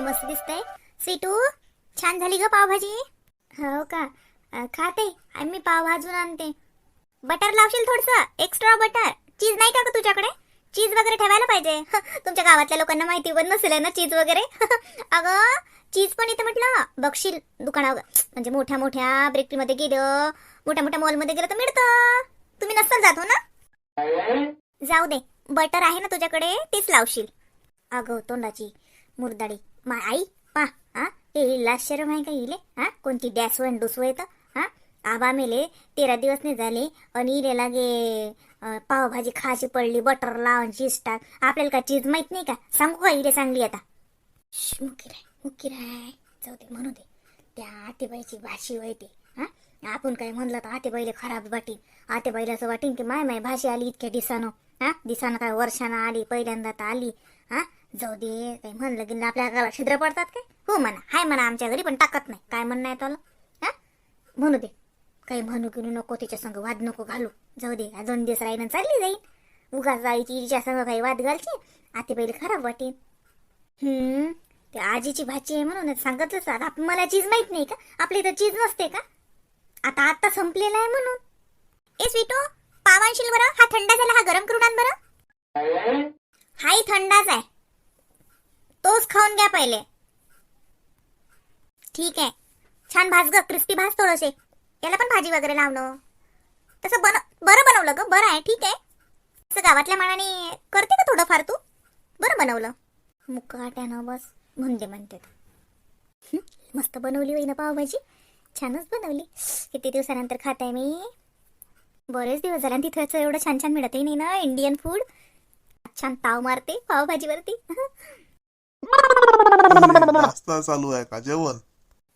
काय मस्त दिसतंय. सीटू छान झाली ग पावभाजी. हो का? खाते. आणि मी पाव भाजून आणते. बटर लावशील थोडस? एक्स्ट्रा बटर चीज नाही का ग तुझ्याकडे? चीज वगैरे ठेवायला पाहिजे. तुमच्या गावातल्या लोकांना माहिती पण नसेल ना चीज वगैरे? अगं चीज पण इथं म्हटलं बघशील दुकानावर. म्हणजे मोठ्या मोठ्या बेकरीमध्ये गेलं मोठ्या मोठ्या मॉलमध्ये गेलं तर मिळतं. तुम्ही नसाल जातो हो ना? जाऊ दे. बटर आहे ना तुझ्याकडे तेच लावशील. अगं तोंडाची मुरदाडी. मा आई पा हा? ते लाशरम आहे का इले हा? कोणती डॅस वन डुसव येतं? हा? आबा मेले तेरा दिवस नाही झाले आणि इले लागे पावभाजी खायची पडली बटर लावून चीज टाक आपल्याला का चीज माहीत नाही का? सांगू का इले चांगली आता? श्श, मुकी राय मुकी राय. जाऊ दे म्हणू दे. त्या आतेबाईची भाषी होय हा? आपण काय म्हणलं तर आतेबाईला खराब वाटीन आतेबाईला असं वाटीन की माय माय भाषी आली इतक्या दिसानं हा? दिसानं काय वर्षानं आली पहिल्यांदा तर आली हा? जाऊ दे काही म्हणलं की आपल्या गाला छिद्र पडतात काय? हो म्हणा हाय म्हणा आमच्या घरी पण टाकत नाही. काय म्हणणं आहे त्याला? हा? म्हणू दे. काही म्हणू की नको तिच्या संग वाद नको घालू. जाऊ दे दोन दिवस राहीन चालली जाईन. उगा जायची तिच्या संग काही वाद घालची आतेबाईला खराब वाटेन. हम्म ते आजीची भाची आहे म्हणूनच सांगतलंच आता मला चीज माहीत नाही का? आपल्या इथं चीज नसते का? आता आता संपलेला आहे म्हणून. ए स्वीटो पाव बरं? हा थंडा झाला हा गरम करून आण बरं. हाही थंडाच आहे. तोच खाऊन घ्या पहिले. ठीक आहे. छान भाज ग क्रिस्पी भाज थोडसे. याला पण भाजी वगैरे लावणं. तसं बन बरं बनवलं ग बरं आहे ठीक आहे. तसं गावातल्या मानाने करते का थोडंफार तू? बरं बनवलं. मुकाट्यानं बस म्हणते म्हणते. मस्त बनवली होई ना पावभाजी. छानच बनवली. किती दिवसानंतर खात आहे मी. बरेच दिवस झाले तिथं एवढं छान छान मिळतही नाही ना इंडियन फूड छान ताव मारते पावभाजीवरती. नाश्ता चालू आहे का? जेवण?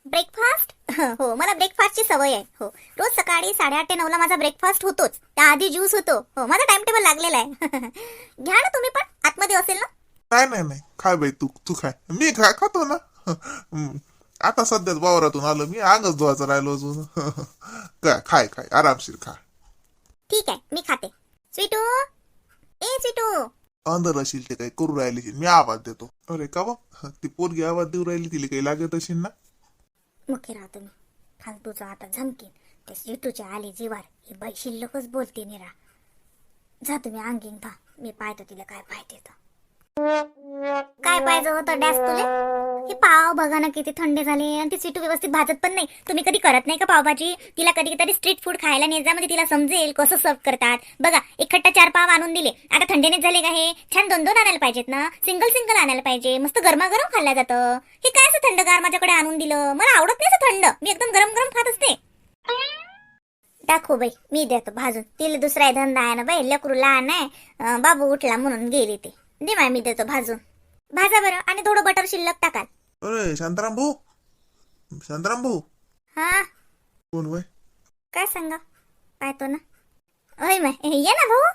ब्रेकफास्ट? हो मला ब्रेकफास्टची सवय आहे. हो रोज सकाळी साडेआठ ते नऊला माझा ब्रेकफास्ट होतोच. त्याआधी ज्यूस होतो. हो माझा टाइम टेबल लागलेला आहे. घ्या ना तुम्ही पण. आतमध्ये असेल ना? नाही नाही नाही. खाय बाई तू. तू खाय. मी खा खातो ना. हम्म. आता सध्याच वावरातून आलो मी. अंगच धुवायचं राहिलो अजून. काय खाय खाय. आरामशीर खा. ठीक आहे मी खाते. स्वीटू? ए स्वीटू! अंदर असेल ते काही करू राहिली मी आवाज देतो. अरे का बा? ती पोरगी आवाज देऊ राहिली तिला काही लागत असेल ना? मुखे राहा तुम्ही. फालतूचा आता झमकीन. त्या स्वीटूच्या आली जीवार. ही बाई शिल्लकच बोलते निरा. जा तुम्ही अंगीन था मी पाहतो तिला काय पाहिजे तर काय पाहिजे होतं डॅस तुले? हे पाव बघा ना किती थंड झाले आणि ती सिटू व्यवस्थित भाजत पण नाही. तुम्ही कधी करत नाही का पावभाजी? तिला कधी तरी स्ट्रीट फूड खायला नेजा म्हणजे तिला समजेल कसं सर्व करतात. बघा एक खट्टा चार पाव आणून दिले. आता थंडीने झाले का हे? छान दोन दोन आणायला पाहिजेत ना? सिंगल सिंगल आणायला पाहिजे. मस्त गरमागरम खाल्लं जातं. हे काय असं थंडगार माझ्याकडे आणून दिलं? मला आवडत नाही असं थंड. मी एकदम गरम गरम खात असते. टाकू बाई मी देतो भाजून. तिला दुसरा धंदा आहे ना बाई लेकरू लहान आहे. बाबू उठला म्हणून गेली ते. दे माय मी देतो भाजून. भाजा बरं आणि थोडं बटर शिल्लक टाकाल. अरे शांताराम भाऊ शांताराम भाऊ हा? कोण वय? काय सांगा? पाहतो ना. होय माय. ये ना भाऊ.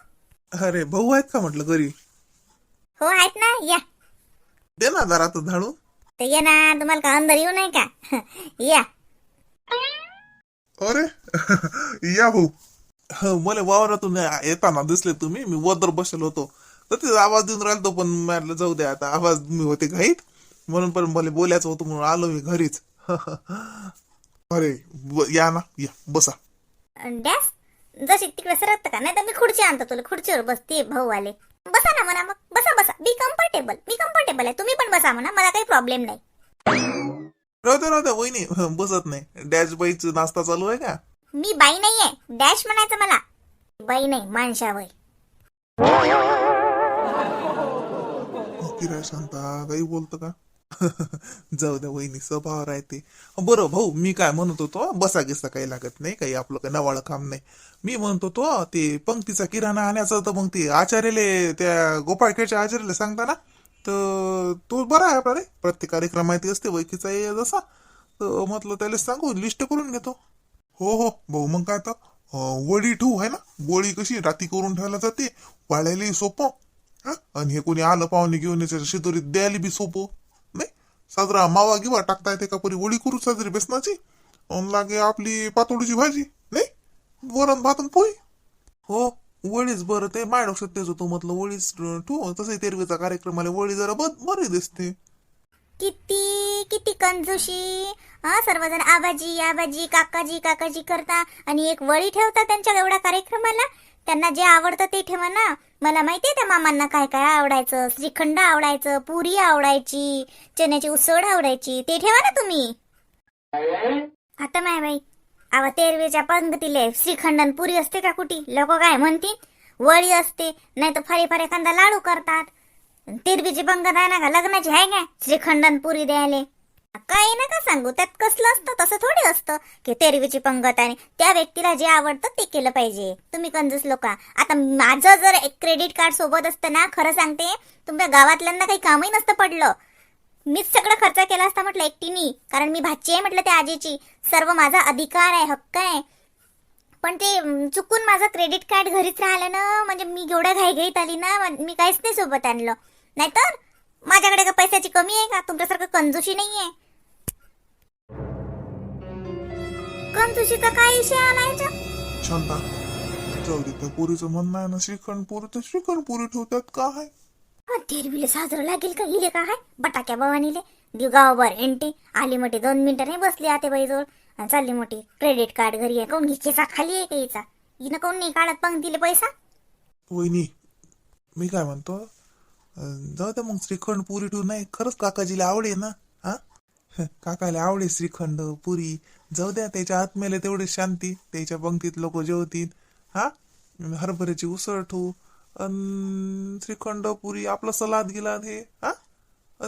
अरे भाऊ आहेत का म्हटलं घरी? हो आहेत ना. या. दे ना जरा आता झाडू. तर ये ना तुम्हाला का अंदर येऊ नाही का? या. अरे या भाऊ. ह, मला वावरातून येताना दिसले तुम्ही. मी वदर बसलो होतो. तर ते आवाज देऊन राहिलो पण म्हटलं जाऊ द्या आता आवाज मी होते घाईत. म्हणून पण मला बोलायचं होतं म्हणून आलो मी घरीच. अरे या ना या बसा. डॅस जशी तिकडे सरकत का? नाही तर मी खुर्ची आणतो तुला खुर्चीवर बसते भाऊ आले बसा ना म्हणा मग बसा बसा. बी कम्फर्टेबल मी कम्फर्टेबल आहे. तुम्ही पण बसा म्हणा मला काही प्रॉब्लेम नाही. राहू द्या राहू द्या वहिनी. बसत नाही. डॅश बाईचा नाश्ता चालू आहे का? मी बाई नाहीये. डॅश म्हणायचं मला. बाई नाही माणसा बाई किराय शांता. काही बोलतो का? जाऊ द्या वहिनी स्वभाव राहते बरं भाऊ मी काय म्हणत होतो बसा गिसा काही लागत नाही काही आपलं काही नवाळं काम नाही. मी म्हणत होतो ते पंक्तीचा किराणा आणायचा तर मग ते आचार्याले त्या गोपाळखेडच्या आचार्याला सांगता ना तर तो बरा आहे आपला रे. प्रत्येक कार्यक्रम माहिती असते वैकीचा ये जसा. तर म्हटलं त्याला सांगू लिस्ट करून घेतो. हो हो भाऊ मग काय तर वडी ठेवू आहे ना? वडी कशी राती करून ठेवायला जाते वाळायला सोपं. हा? आणि हे कोणी आलं पाहुणे घेऊन याच्या शिदोरीत द्यायला बी सोपं. नाही? साजरा मावा किंवा टाकता येते का परी वडी करू साजरी बेसनाची? लागे आपली पातोडीची भाजी. नाही? वरण भात आणि पोळी. हो वळीच बरं ते लक्षात तेच होतं म्हटलं वळीच ठेवू तसंही तेरवीचा कार्यक्रमाला वळी जरा बरी दिसते. किती किती कंजूशी. हा सर्वजण आबाजी आबाजी काकाजी काकाजी करता आणि एक वळी ठेवता त्यांच्या एवढ्या कार्यक्रमाला. त्यांना जे आवडतं ते ठेवा ना. मला माहितीये त्या मामांना काय काय आवडायचं. श्रीखंड आवडायचं पुरी आवडायची चण्याची उसळ आवडायची ते ठेवा ना तुम्ही. आता माय बाई आवा तेरवेच्या पंगतीले श्रीखंड पुरी असते का कुठी? लोक काय म्हणतील? वळी असते नाही तर फारी फारी एखादा लाडू करतात. तेरवीची पंगत आहे ना का? लग्नाची आहे काय श्रीखंडन पुरी द्यायला. काही का सांगू त्यात कसलं असतं तसं थोडी असतं. की तेरवीची पंगत आणि त्या व्यक्तीला जे आवडतं ते केलं पाहिजे. तुम्ही कंजूस लोक आता माझं जर एक क्रेडिट कार्ड सोबत असतं ना खरं सांगते तुमच्या गावातल्यांना काही कामही नसतं पडलं. मीच सगळं खर्च केला असता म्हटलं एकटीनी कारण मी भाची आहे म्हटलं त्या आजीची. सर्व माझा अधिकार आहे हक्क आहे. पण ते चुकून माझं क्रेडिट कार्ड घरीच राहिलं ना म्हणजे मी एवढ्या घाईघाईत आली ना मी काहीच नाही सोबत आणलं. नाहीतर माझ्याकडे का पैशाची कमी आहे का? तुमच्यासारखं कंजूशी नाही आहे कंजूशीचा काय विषय आलायचा शांता जाऊ दे त्या पुरीचं म्हणणं आहे ना श्रीखंड पुरी तर श्रीखंड पुरी ठेवतात का आहे तेरवीले साजरं लागेल का इले का हाय? बटाक्या भवानीले. देव गावभर एंटे. आली मोठी दोन मिनिटं नाही बसली आते बाईजवळ आणि चालली मोठी क्रेडिट कार्ड घरी आहे. कोण घ्यायचा खाली आहे का हिचा? हिनं कोण नाही काढत पंक्तीले पैसा? वहिनी मी काय म्हणतो? जाऊ दे मग श्रीखंड पुरी ठेवू नाही. खरंच काकाजीला आवडे ना? हा? काकाला आवडे श्रीखंड पुरी. जाऊ द्या त्याच्या आत्म्याला तेवढी शांती. त्याच्या पंक्तीत लोक जेवतील. हा? हरभऱ्याची उसळ ठेवू. अन श्रीखंड पुरी आपलं सलाद गिलाद हे. हा?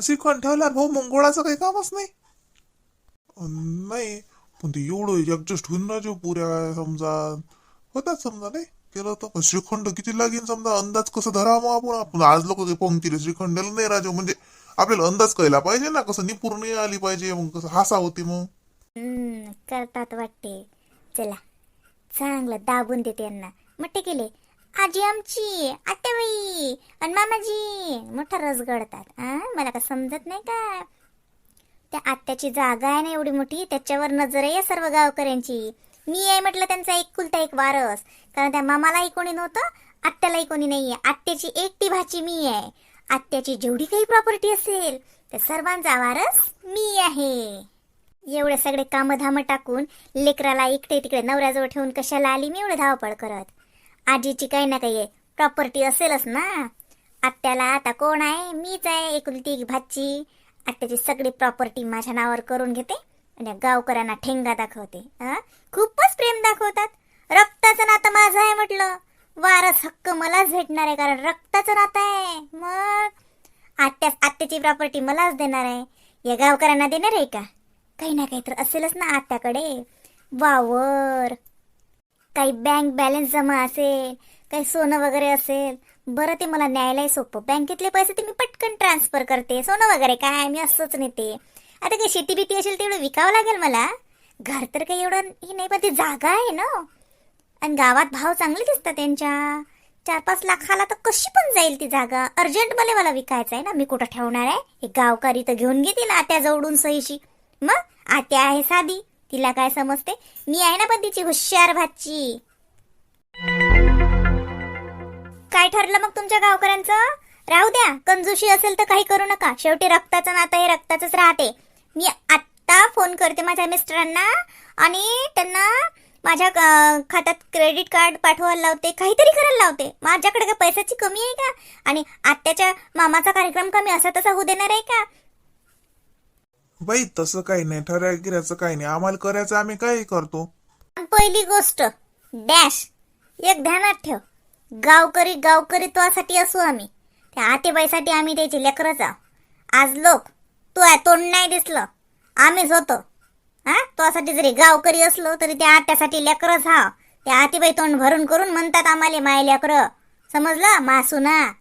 श्रीखंड ठेवल्यावर भाऊ मग गोळाचं काही कामच नाही. नाही पण ते एवढं ऍडजस्ट होईन ना जो पुऱ्या समजा. होतात समजा नाही? केलं तर श्रीखंड किती लागेल समजा अंदाज कसं धरा मग आपण? आपण आज लोक पंक्तीले श्रीखंडाला नाही राजा. म्हणजे आपल्याला अंदाज कळला पाहिजे ना कसं निपूर्ण आली पाहिजे मग कसं हासा होती मग. हम्म करतात वाटते. चला चांगलं दाबून देते यांना. मट्टे केले. आजी आमची आत्याबाई आणि मामाजी मोठा रस गडतात आ मला का समजत नाही का? त्या आत्याची जागा आहे ना एवढी मोठी त्याच्यावर नजर आहे या सर्व गावकऱ्यांची. मी आहे म्हटलं त्यांचा एक कुलता एक वारस. कारण त्या मामालाही कोणी नव्हतं आत्यालाही कोणी नाहीये. आत्याची एकटी भाची मी आहे. आत्याची जेवढी काही प्रॉपर्टी असेल तर सर्वांचा वारस मी आहे. एवढे सगळे कामधाम टाकून लेकराला इकडे तिकडे नवऱ्याजवळ ठेवून कशाला आली मी एवढे धावपळ करत? आजीची काही ना काही प्रॉपर्टी असेलच ना. आत्याला आता कोण आहे? मीच आहे एकुलती एक भाची. आत्याची सगळी प्रॉपर्टी माझ्या नावावर करून घेते. आणि गावकऱ्यांना ठेंगा दाखवते हा? खूपच प्रेम दाखवतात. रक्ताचं नातं माझं आहे म्हटलं. वारस हक्क मलाच भेटणार आहे कारण रक्ताचं नातं आहे. मग? आत्या आत्याची प्रॉपर्टी मलाच देणार आहे. या गावकऱ्यांना देणार आहे का? काही ना काही तर असेलच ना आत्याकडे. वावर. काही बँक बॅलन्स जमा असेल काही सोनं वगैरे असेल. बरं ते मला न्यायलाही सोपं. बँकेतले पैसे ते मी पटकन ट्रान्सफर करते. सोनं वगैरे काय? मी असंच नेते. आता काही शेती बिती असेल तेवढं विकावं लागेल मला. घर तर काही एवढं ही नाही पण ती जागा आहे ना. आणि गावात भाव चांगले दिसतात त्यांच्या चार पाच लाखाला तर कशी पण जाईल ती जागा. अर्जंट मला मला विकायचं आहे ना. मी कुठं ठेवणार आहे? हे गावकारी तर घेऊन घेतील आत्या जवळून सहीशी. मग? आत्या आहे साधी. तिला काय समजते? मी आहे ना पण तिची हुशार भाची. काय ठरलं मग तुमच्या गावकऱ्यांचं? राहू द्या. कंजूशी असेल तर काही करू नका. शेवटी रक्ताचं नातं हे रक्ताचंच राहते. मी आत्ता फोन करते माझ्या मिस्टरांना आणि त्यांना माझ्या खात्यात क्रेडिट कार्ड पाठवायला लावते काहीतरी करायला लावते. माझ्याकडे का पैशाची कमी आहे का? आणि आत्याच्या मामाचा कार्यक्रम कमी असा तसा होऊ देणार आहे का? बाई तसं काही नाही. ठराय गिरायचं काही नाही. आम्हाला करायचं आम्ही काही करतो? पहिली गोष्ट डॅश. एक ध्यानात ठेव. गावकरी गावकरीत्वासाठी असू आम्ही. त्या आतेबाईसाठी आम्ही त्याची लेकरच आहो आज लोक तू आहे तोंड नाही दिसलं. आम्हीच होतो. हा? तुझ्यासाठी जरी गावकरी असलो तरी त्या आत्यासाठी लेकरच हा. त्या आतीबाई तोंड भरून करून म्हणतात आम्हाला माय लेकर समजलं? मासू ना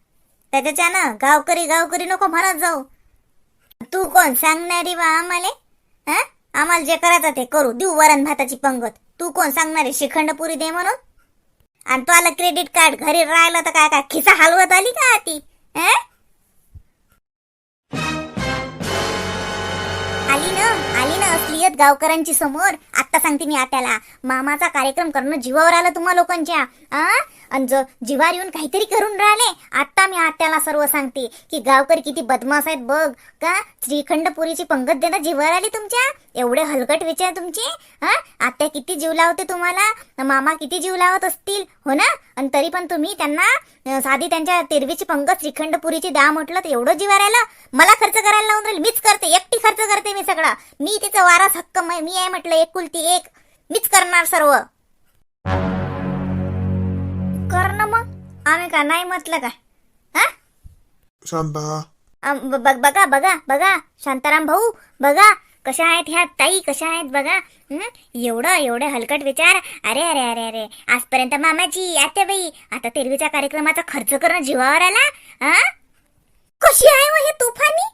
त्याच्याच्यानं गावकरी गावकरी नको म्हणत जाऊ. तू कोण? सांगणारी बा आम्हाला? हा? आम्हाला जे करायचं ते करू. देऊ वरण भाताची पंगत. तू कोण? सांगणारी श्रीखंड दे म्हणून. आणि तू क्रेडिट कार्ड घरी राहिलं तर काय काय खिसा हलवत आली का ती हं? गावकऱ्यांची समोर. आत्ता सांगते मी आत्याला. मामाचा कार्यक्रम करणं जीवावर आलं तुम्हा लोकांच्या. आणि ज जीवावर येऊन काहीतरी करून राहिले. आत्ता मी आत्याला सर्व सांगते की गावकरी किती बदमाश आहेत बघ. का? श्रीखंड पुरीची पंगत देणं जीवावर आली तुमच्या? एवढे हलकट विचार तुमचे हा? आत्या किती जीव लावते तुम्हाला? मामा किती जीव लावत असतील? हो ना? आणि तरी पण तुम्ही त्यांना साधी त्यांच्या तेरवीची पंगत श्रीखंड पुरीची द्या म्हटलं तर एवढं जीवार आलं मला खर्च करायला लावून राहील. मीच करते. एकटी खर्च करते मी सगळं. मी तिचा वारास हक्क म- आहे म्हटलं एकुलती एक. मीच करणार सर्व. कर ना मग. आम्ही का नाही म्हटलं का हा? शांता. बघ- बघा बघा बघा. शांताराम भाऊ बघा. कशा आहेत ह्या ताई? कशा आहेत बघा? एवढं एवढं हलकट विचार. अरे अरे अरे अरे. आजपर्यंत मामाची आत्याबाई आता तेरवीच्या कार्यक्रमाचा खर्च करणं जीवावर आला? हा? कशी आहे हे तुफानी?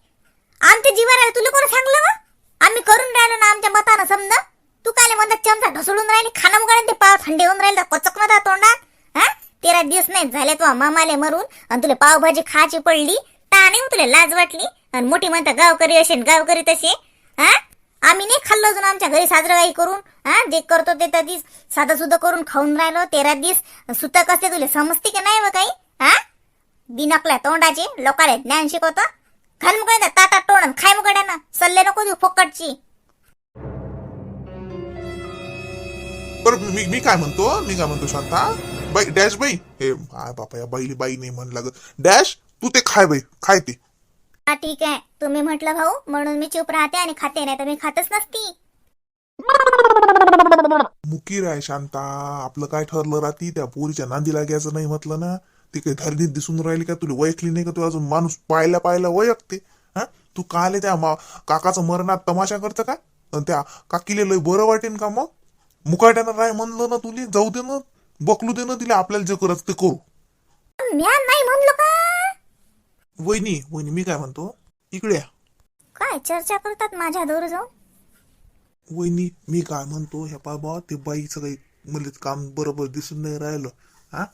आमच्या जीवावर आलं. तुला कोण सांगलं आम्ही करून राहिलो ना आमच्या मतानं समजा? तू काय म्हणतात चमचा ढसळून राहिले खाणं मुगाने ते पाव थंडी होऊन राहिले कचक ना तोंडात. हा? तेरा दिवस नाही झाले तो मामाले मरून आणि तुला पावभाजी खायची पडली ता नाही तुला लाज वाटली. आणि मोठी म्हणता गावकरी असेल गावकरी तसे. हा? आम्ही नाही खाल्लो अजून आमच्या घरी साजरं काही करून. हा? जे करतो ते तधीच दिस साधं सुद्धा करून खाऊन राहिलो तेरा दिवस. सुतक कसे तुला समजते की नाही व काही? हा? बिनकल्या तोंडाचे लोकाले ज्ञान शिकवतो. खाल मुकडे ताटा तोंड खाय मुकड्यानं सल्ले नको देऊ फुकटची. बरं मी मी काय म्हणतो? मी काय म्हणतो शांता? बाई डॅश बाई. हे बापा या बाईली बाई नाही म्हण लागत. डॅश तू ते खाय बाई खाय ते. हा ठीक आहे. तुम्ही म्हटलं भाऊ म्हणून मी चूप राहते आणि खाते नाही तर मी खातच नसती. मुकीर आहे शांता. आपलं काय ठरलं राहती? त्या पोरीच्या नांदी लागायचं नाही म्हटलं ना. ती काही धरणीत दिसून राहिली का? तुला वयकली नाही का? तू अजून माणूस पाहायला पाहायला वयकते हा? तू काले त्या मा- काकाचं मरणात तमाशा करतं का? अन त्या काकीले लय बरं वाटेन का मग? मुकाट्यानं राय म्हणलं ना तुले? जाऊ दे ना. बकलू दे ना तिला. आपल्याला जे करत ते करू. म्या नाही म्हणलो का? वहिनी वहिनी मी काय म्हणतो? इकडे या. काय चर्चा करतात माझ्या दूर जाऊन वहिनी मी काय म्हणतो ह्या बाबा ते बाईचं काही मला काम बरोबर दिसून नाही राहिलं हा?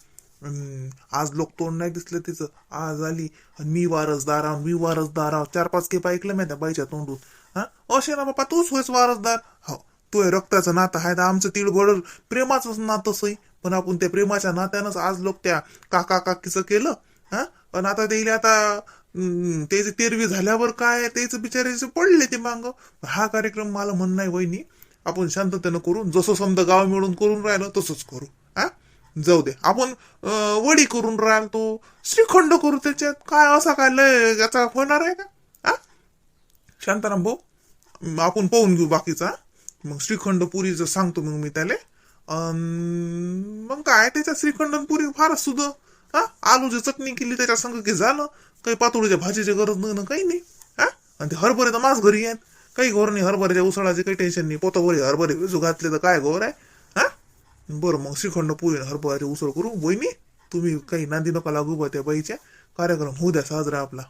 अन आज लोक तोंड नाही दिसलं तिचं. आज आली अन मी वारसदार आहो, मी वारसदार आहो. चार पाच केप ऐकलं मी त्या बाईच्या तोंडून हा? असे ना बापा तूच होयस वारसदार. हो तो रक्ताचं नातं आहे तर आमचं तिळबळ प्रेमाचंच नातं सई. पण आपण त्या प्रेमाच्या नात्यानंच आज लोक त्या काका काकीचं केलं हा? पण आता ते आता हम्म, त्याचे तेरवी झाल्यावर काय त्याचं बिचारायचे पडले ते मांग. हा कार्यक्रम मला म्हणणं आहे वहिनी. आपण शांततेनं करून जसं समजा गाव मिळून करून राहिलं तसंच करू. हा? जाऊ दे. आपण वडी करून राहिल तो श्रीखंड करू त्याच्यात. काय असा काय लय याचा होणार आहे का? हा? शांताराम भाऊ आपण पाहून घेऊ बाकीचा. मग श्रीखंड पुरीचं सांगतो मग मी त्याला. मग काय त्याच्यात श्रीखंड आणि पुरी फारच सुद्धा हा? आलूची चटणी केली त्याच्या संग की झालं? काही पातोळीच्या भाजीची गरज नाही ना काही नाही हा? आणि ते हरभरे तर मास घरी आहेत काही घोर नाही हरभऱ्याच्या उसळाचे काही टेन्शन नाही. पोतावरी हरभरे विजू घातले तर काय घोर आहे हा? बरं मग श्रीखंड पुरी आणि हरभऱ्याची उसळ करू. वहिनी तुम्ही काही नांदी नका लागू बा त्या बाईच्या. कार्यक्रम होऊ द्या साजरा आपला.